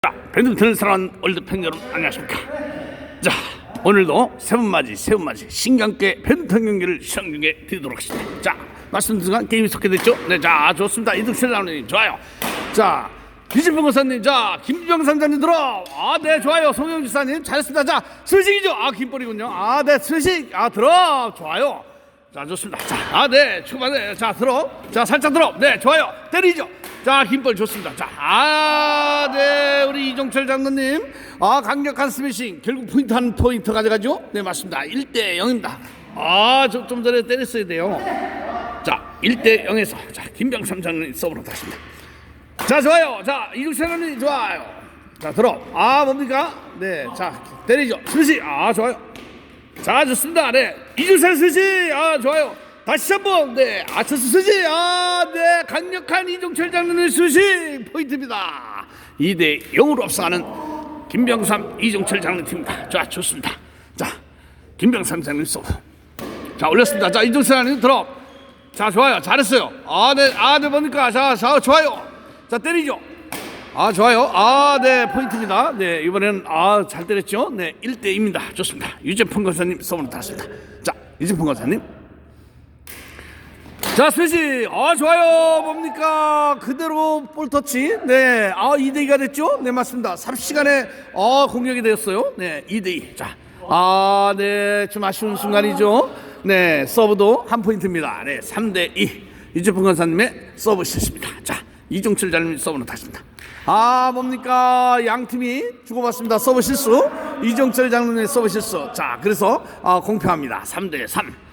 자, 배드민턴을 사랑하는 올드팬 여러분 안녕하십니까? 자 오늘도 세번맞이 세번맞이 신경께 배드민턴 경기를 시청 중에 드리도록 하겠습니다. 자 말씀드린 순간 게임이 속게됐죠? 네자 좋습니다. 이득실 나오님 좋아요. 자 기진병 거사님 자 김병 산장님 들어. 아네 좋아요. 송영 지사님 잘했습니다. 자 스식이죠? 아 김볼이군요. 아네 스식 아 들어. 좋아요. 자 좋습니다. 자아네 초반에 자 들어. 자 살짝 들어. 네 좋아요. 때리죠 자 힘볼 좋습니다. 자 아 네 우리 이종철 장로님. 아 강력한 스매싱. 결국 포인트 한 포인트 가져가죠? 네 맞습니다. 1대 0입니다. 아좀 좀 전에 때렸어야 돼요. 자 1대 0에서. 자 김병삼 장로님 서브로 다십니다. 자 좋아요. 자 이종철 장로님 좋아요. 자 들어. 아 뭡니까? 네 자 때리죠. 스매싱. 아 좋아요. 자 좋습니다. 네 이주세 스시 아 좋아요 다시 한번 네 아처스 스시 아네 강력한 이종철 장르의 스시 포인트입니다 2대 0으로 앞서가는 김병삼 이종철 장르팀입니다 자 좋습니다 자 김병삼 장르 서브 자 올렸습니다 자 이종철 장르 들어 자 좋아요 잘했어요 아네 아네 뭡니까 자, 자 좋아요 자 때리죠 아 좋아요. 아네 포인트입니다. 네 이번에는 아 잘 때렸죠. 네 1대 2입니다. 좋습니다. 유재풍 권사님 서브로 탔습니다. 자 유재풍 권사님. 자 스매시 아 좋아요. 뭡니까? 그대로 볼 터치. 네 아 2대2가 됐죠? 네 맞습니다. 30시간에 아 공격이 되었어요. 네 2대2 자 아 네 좀 아쉬운 순간이죠? 네 서브도 한 포인트입니다. 네 3대2 유재풍 권사님의 서브 실수입니다. 자 이종철 장님 서브로 탔습니다. 아 뭡니까? 양 팀이 주고받습니다. 서브 실수. 이종철 장로의 서브 실수. 자 그래서 아, 공평합니다. 3대 3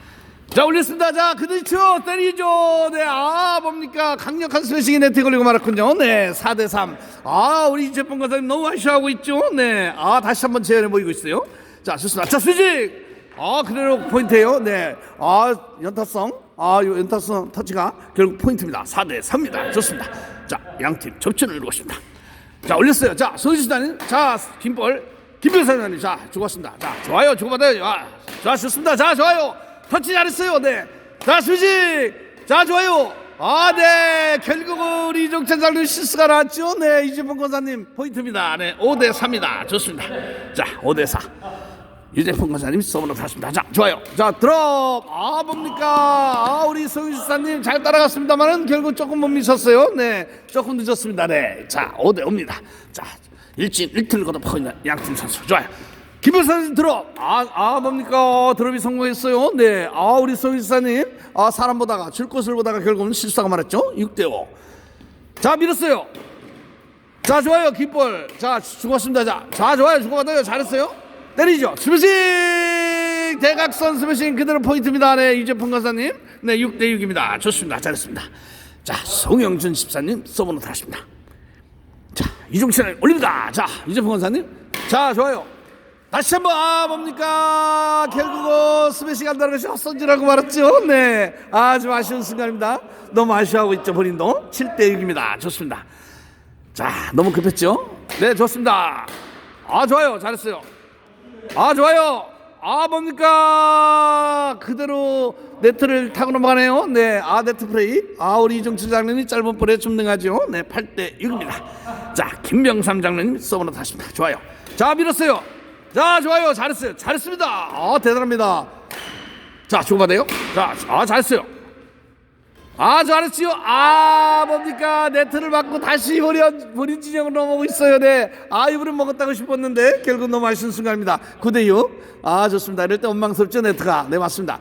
자 올렸습니다. 자 그대로 때리죠. 네 아 뭡니까? 강력한 스매싱이 네트에 걸리고 말았군요. 네 4대 3 아 우리 이재범 과장님 너무 아쉬워하고 있죠? 네 아 다시 한번 재현해 보이고 있어요. 자 좋습니다. 자 스매싱 아 그대로 포인트예요. 네 아 연타성. 아 요 연타성 터치가 결국 포인트입니다. 4대 3입니다. 좋습니다. 자 양팀 접전을 이루었습니다. 자 올렸어요. 자 소지수단님 자 김볼 김병사님. 자 죽었습니다. 자 좋아요. 주고받아요. 아, 자 좋습니다. 자 좋아요 터치 잘했어요 네 자 수직 자 좋아요 아 네 결국은 우리 이종찬 장님 실수가 나왔죠 네 이재범 권사님 포인트입니다 네 5대 3입니다 좋습니다 자 5대 4 유재풍 권사님 서브로 탔습니다. 자, 좋아요. 자, 드롭. 아, 뭡니까? 아, 우리 송유수사님 잘 따라갔습니다만은 결국 조금 못 미쳤어요. 네, 조금 늦었습니다. 네. 자, 5대 5입니다. 자, 일진 1틀을 거듭하고 있는 양팀 선수. 좋아요. 김효사님 드롭. 아, 아, 뭡니까? 드롭이 성공했어요. 네. 아, 우리 송유수사님. 아, 사람 보다가, 줄 곳을 보다가 결국은 실수하고 말았죠. 6대 5. 자, 밀었어요. 자 좋아요 깃볼 자 죽었습니다 자, 자 좋아요 죽어받아요 잘했어요 때리죠 스매싱 대각선 스매싱 그대로 포인트입니다 네 유재풍 강사님 네 6대 6입니다 좋습니다 잘했습니다 자 송영준 집사님 서브로 다십니다 자 이종철 올립니다 자 유재풍 강사님 자 좋아요 다시 한번 아 뭡니까 결국은 스매싱 한다는 것이 헛선지라고 말했죠 네 아주 아쉬운 순간입니다 너무 아쉬워하고 있죠 본인도 7대 6입니다 좋습니다 자, 너무 급했죠? 네, 좋습니다. 아, 좋아요. 잘했어요. 아, 좋아요. 아, 뭡니까? 그대로 네트를 타고 넘어가네요. 네, 아, 네트 플레이. 아, 우리 이정철 장로님 짧은 볼에 좀 능하죠? 네, 8대 6입니다. 자, 김병삼 장로님 서브로 다십니다. 좋아요. 자, 밀었어요. 자, 좋아요. 잘했어요. 잘했습니다. 아, 대단합니다. 자, 주고받아요. 자, 아, 잘했어요. 아 잘했지요. 아 뭡니까? 네트를 맞고 다시 본인, 본인 진영으로 넘어오고 있어요. 네 아 이번엔 먹었다고 싶었는데 결국 너무 아쉬운 순간입니다. 9대6 아 좋습니다. 이럴 때 원망스럽죠 네트가. 네 맞습니다.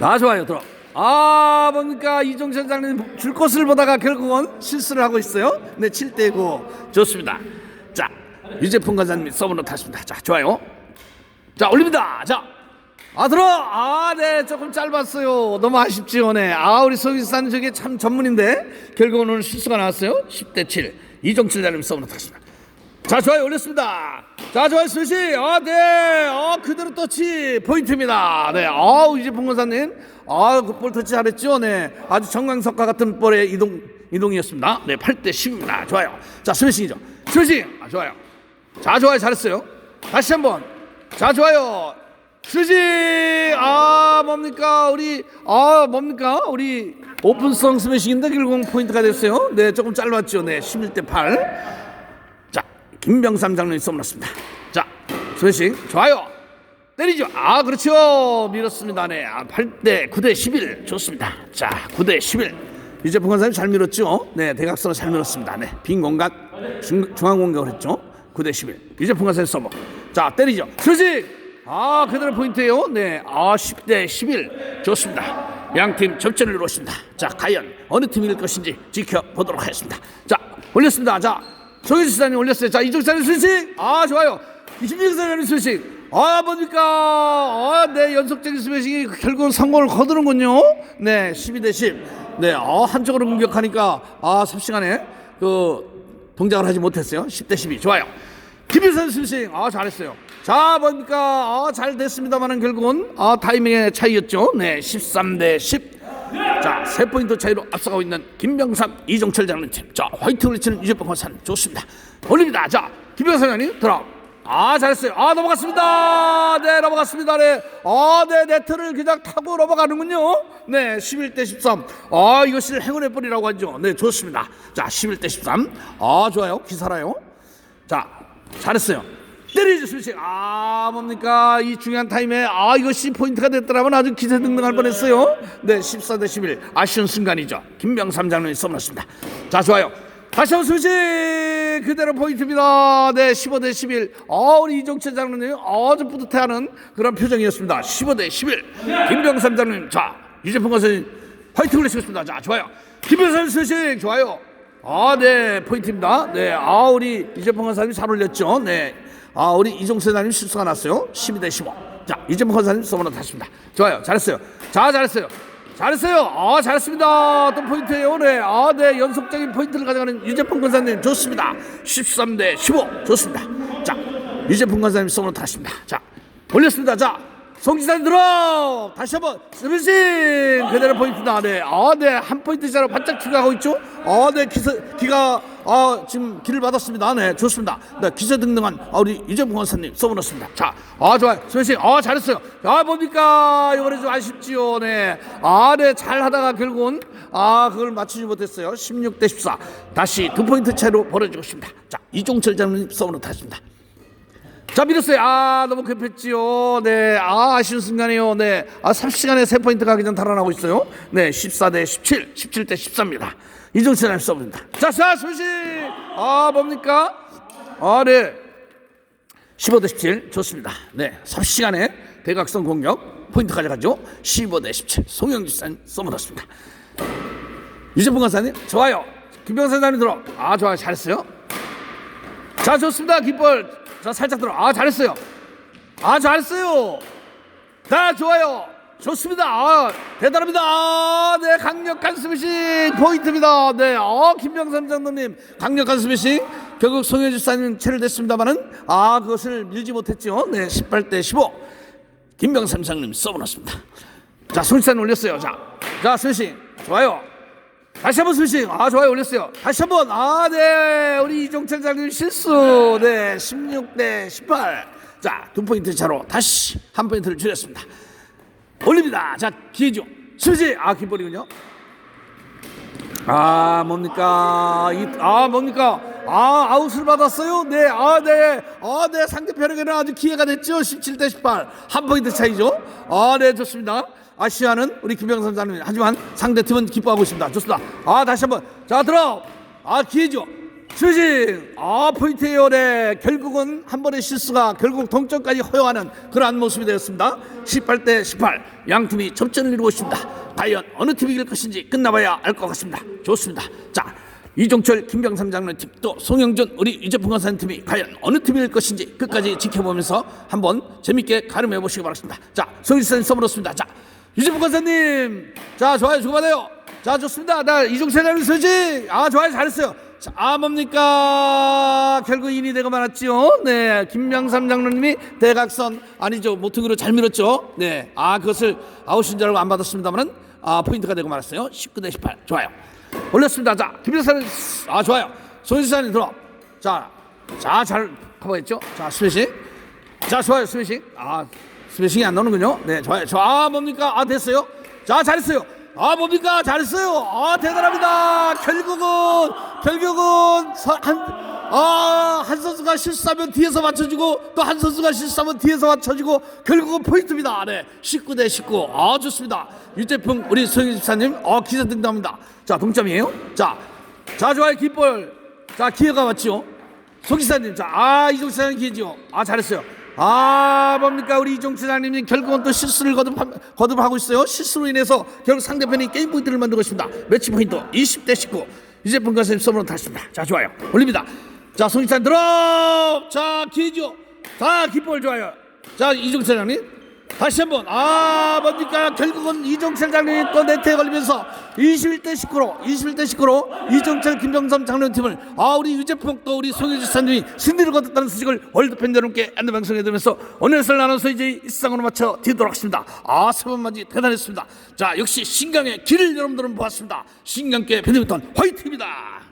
자 좋아요. 들어. 아 뭡니까? 이종철 장님 줄 것을 보다가 결국은 실수를 하고 있어요. 네 7대9 좋습니다. 자 유재풍 관장님 서브로 탔습니다. 자 좋아요. 자 올립니다. 자. 아 들어! 아 네 조금 짧았어요. 너무 아쉽지요 네 아 우리 서기사님 저게 참 전문인데? 결국은 오늘 실수가 나왔어요. 10대 7 이종철 장님 서브로 탔습니다. 자 좋아요. 올렸습니다. 자 좋아요 스시 아 네 아 그대로 터치 포인트입니다. 네아 이제 봉건사님. 아볼 터치 잘했죠 네. 아주 정강석과 같은 볼의 이동 이동이었습니다. 네 8대 10입니다. 좋아요. 자 스매싱이죠. 스매싱 아 좋아요 자 좋아요 잘했어요 다시 한번 자 좋아요 수지 아 뭡니까 우리 아 뭡니까 우리 오픈성 스매싱인데 결국 포인트가 됐어요 네 조금 짧았죠 네 11대 김병삼 장로님 써물었습니다. 자, 스매싱 좋아요. 때리죠. 아, 그렇죠. 밀었습니다. 네. 아, 8대 9대 11 좋습니다. 자, 9대 11. 이제 북한사님 잘 밀었죠. 네, 대각선을 잘 밀었습니다. 네, 빈 공간 중, 중앙 공격을 했죠. 9대 11. 이제 북한사님 써먹. 자, 때리죠. 스매싱. 아, 그대로 포인트예요. 네, 아, 10대 11 좋습니다. 양팀 접전을 이루었습니다. 자, 과연 어느 팀이 될 것인지 지켜보도록 하겠습니다. 자, 올렸습니다. 자, 송혜주 시사님 올렸어요. 자, 이종사님 순식. 아, 좋아요. 김정사님 순식. 아, 뭡니까? 아, 네, 연속적인 스매싱이 결국은 성공을 거두는군요. 네, 12대 10. 네, 어, 한쪽으로 공격하니까, 아, 삽시간에 그 동작을 하지 못했어요. 10대 12. 좋아요. 김일선 스매싱. 아, 잘했어요. 자, 뭡니까? 아, 잘 됐습니다만은 결국은, 아, 타이밍의 차이였죠. 네, 13대 10. 자, 세 포인트 차이로 앞서가고 있는 김병삼, 이종철 장로팀. 자, 화이팅을 치는 이재범 권사님 좋습니다. 올립니다. 자, 김병삼 장님 들어. 아, 잘했어요. 아, 넘어갔습니다. 네, 넘어갔습니다. 네. 아, 네, 네트를 그냥 타고 넘어가는군요. 네, 11대 13. 아, 이것을 행운의 뿔이라고 하죠. 네, 좋습니다. 자, 11대 13. 아, 좋아요. 기사라요. 자, 잘했어요. 때리죠, 스위칭. 아, 뭡니까? 이 중요한 타임에, 아, 이것이 포인트가 됐더라면 아주 기세 등등할 뻔했어요. 네, 14대 11. 아쉬운 순간이죠. 김병삼 장로님 써놨습니다. 자, 좋아요. 다시 한번 스위칭! 그대로 포인트입니다. 네, 15대 11. 어, 우리 이종철 장로님 아주 뿌듯해하는 그런 표정이었습니다. 15대 11. 김병삼 장로님. 자, 유재풍 가수님 화이팅을 내시겠습니다. 자, 좋아요. 김병삼 스위칭. 좋아요. 아, 네, 포인트입니다. 네, 아, 우리 이재봉 권사님 잘 올렸죠. 네, 아, 우리 이종세 사님 실수가 났어요. 12대 15. 자, 이재봉 권사님 써머너 다십니다. 좋아요, 잘했어요. 자, 잘했어요. 잘했어요. 아, 잘했습니다. 또 포인트예요. 네, 아, 네, 연속적인 포인트를 가져가는 유재봉 권사님 좋습니다. 13대 15 좋습니다. 자, 유재봉 권사님 써머너 다십니다. 자, 올렸습니다. 자, 송지산 들어 다시 한번 스미싱 그대로 포인트다 네 아 네 한 포인트 차로 반짝 추가하고 있죠 아 네 기세 기가 아 지금 길을 받았습니다. 네 좋습니다. 네 기세 등등한 아, 우리 이재봉 원사님 써보냈습니다. 자 아 좋아요. 스미싱 아 잘했어요. 아 뭡니까 이번에 좀 아쉽지요. 네 아 네 잘 하다가 결국은 아 그걸 맞추지 못했어요. 16대 14 다시 두 포인트 차로 벌어지고 있습니다. 자 이종철 장로님 써보냈습니다 자 밀었어요. 아 너무 급했지요. 네, 아 아쉬운 순간이요. 네, 아 30시간에 세 포인트가 그냥 달아나고 있어요. 네, 14대 17, 17대 13입니다. 이종철 서브입니다. 자, 자, 소식. 아 뭡니까? 아 네, 15대 17 좋습니다. 네, 30시간에 대각선 공격 포인트 가져가죠. 15대 17 송영지산 써먹었습니다. 유재풍 간사님 좋아요. 김병선 사님 들어. 아 좋아요. 잘했어요. 자 좋습니다. 깃벌 자 살짝 들어. 아 잘했어요. 아 잘했어요. 자 좋아요. 좋습니다. 아, 대단합니다. 아, 네 강력한 스매싱 포인트입니다. 네, 어 김병삼 장로님 강력한 스매싱 결국 송혜주 사님 체를 됐습니다만은 아 그것을 밀지 못했죠. 네 18대 15 김병삼 장로님 써보았습니다. 자 손시산 올렸어요. 자, 자 스매싱 좋아요. 다시 한번 스윙. 아, 좋아요. 올렸어요. 다시 한 번. 아, 네. 우리 이종철 장님 실수. 네. 16 대 18. 자, 두 포인트 차로 다시 한 포인트를 줄였습니다. 올립니다. 자, 기회죠. 스윙. 아, 깃볼이군요. 아, 뭡니까? 이, 아, 뭡니까? 아, 아웃을 받았어요? 네, 아, 네. 아, 네. 상대편에게는 아주 기회가 됐죠. 17 대 18. 한 포인트 차이죠. 아, 네. 좋습니다. 아시아는 우리 김병선 장님 하지만 상대팀은 기뻐하고 있습니다. 좋습니다. 아 다시 한번 자 들어 아 기회죠. 스윙 아 포인트예요. 네 결국은 한 번의 실수가 결국 동점까지 허용하는 그러한 모습이 되었습니다. 18대 18 양팀이 접전을 이루고 있습니다. 과연 어느 팀이 이길 것인지 끝나봐야 알 것 같습니다. 좋습니다. 자 이종철 김병삼 장로팀 또 송영준 우리 이재풍 간사님 팀이 과연 어느 팀일 것인지 끝까지 지켜보면서 한번 재밌게 가름해 보시기 바랍니다. 자 송일선 써버렸습니다. 자 유재풍 간사님 자 좋아요 주고받아요. 자 좋습니다. 나 장로님 서지 아 좋아요 잘했어요. 자, 아 뭡니까 결국 인이 되고 말았지요. 네 김병삼 장로님이 대각선 아니죠 모퉁이로 잘 밀었죠. 네 아 그것을 아웃인 줄 알고 안 받았습니다만은 아 포인트가 되고 말았어요. 19대 18 좋아요. 올렸습니다. 자, 김일사는 아 좋아요. 손지사님 들어. 자, 자 잘 커버했죠. 자, 스매싱. 자, 좋아요, 스매싱. 아, 스매싱이 안 나오는군요. 네, 좋아요. 저, 아, 뭡니까? 아, 됐어요. 자, 잘했어요. 아, 뭡니까? 잘했어요. 아, 대단합니다. 결국은, 결국은 서, 한 아, 한 선수가 실수하면 뒤에서 맞춰주고 또 한 선수가 실수하면 뒤에서 맞춰주고 결국은 포인트입니다. 네, 19 대 19. 아, 좋습니다. 유재풍 우리 소영 집사님, 어, 기사 등답니다. 자, 동점이에요. 자, 자, 좋아요. 깃볼. 자, 기회가 왔죠. 소기사님, 자, 아, 이종 사장님 기회죠. 아, 잘했어요. 아, 뭡니까, 우리 이종 사장님이 결국은 또 실수를 거듭, 거듭하고 있어요. 실수로 인해서 결국 상대편이 게임 포인트를 만들고 있습니다. 매치 포인트 20대 19. 이제 분가스님 서브로 다시입니다. 자, 좋아요. 올립니다. 자, 송기찬 드롭! 자, 기회죠. 자, 깃볼 좋아요. 자, 이종 사장님. 다시 한번 아 뭡니까? 결국은 이종철 장군이 또 네트에 걸리면서 21대 19로 21대 19로 이종철 김정삼 장로팀을 아 우리 유재풍 또 우리 송혜주 사님이 승리를 거뒀다는 소식을 월드 팬 여러분께 안내 방송에 들으면서 오늘 설 나눠서 이제 일상으로 맞춰 드리도록 하겠습니다. 아 세 번만이 대단했습니다. 자 역시 신강의 길을 여러분들은 보았습니다. 신강께 배드민턴 화이팅입니다